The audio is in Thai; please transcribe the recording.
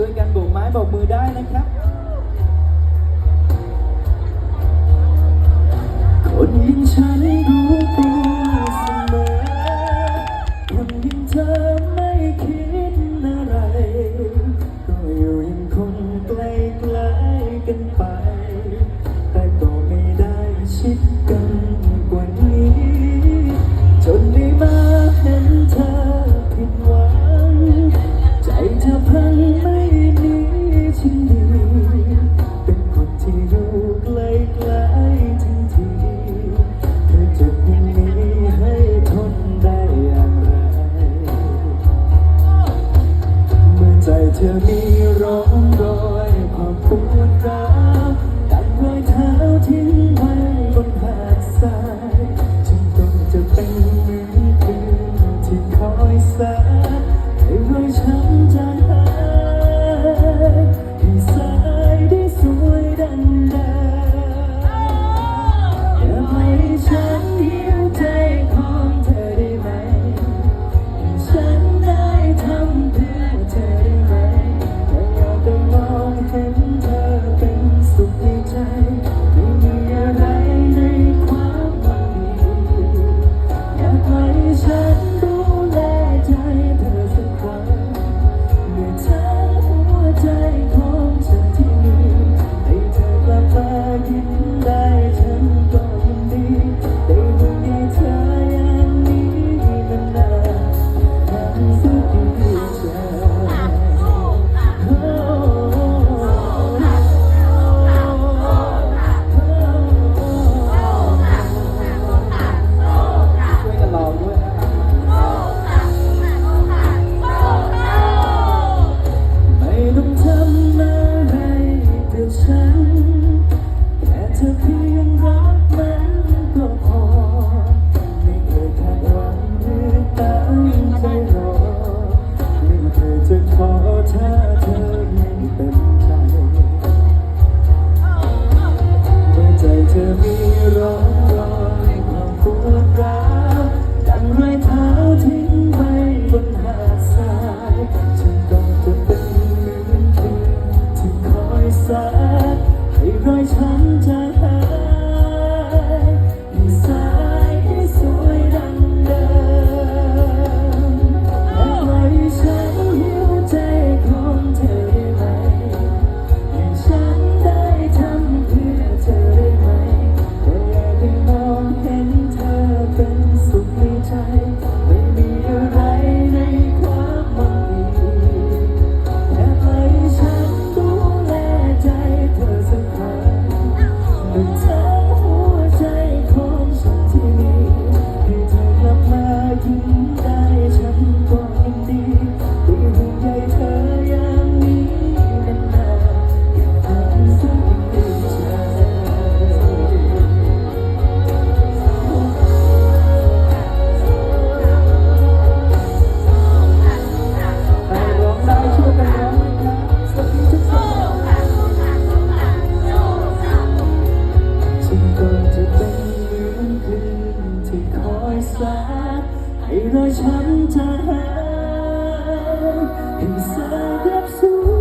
ช่วยกันโบกไม้โบกมือได้นะครับ คนยิ่งฉันรู้ จะมีร้องรอยความปวดร้ ให้รอยช้ำใจให้ย รอฉันจะหาให้สารับสู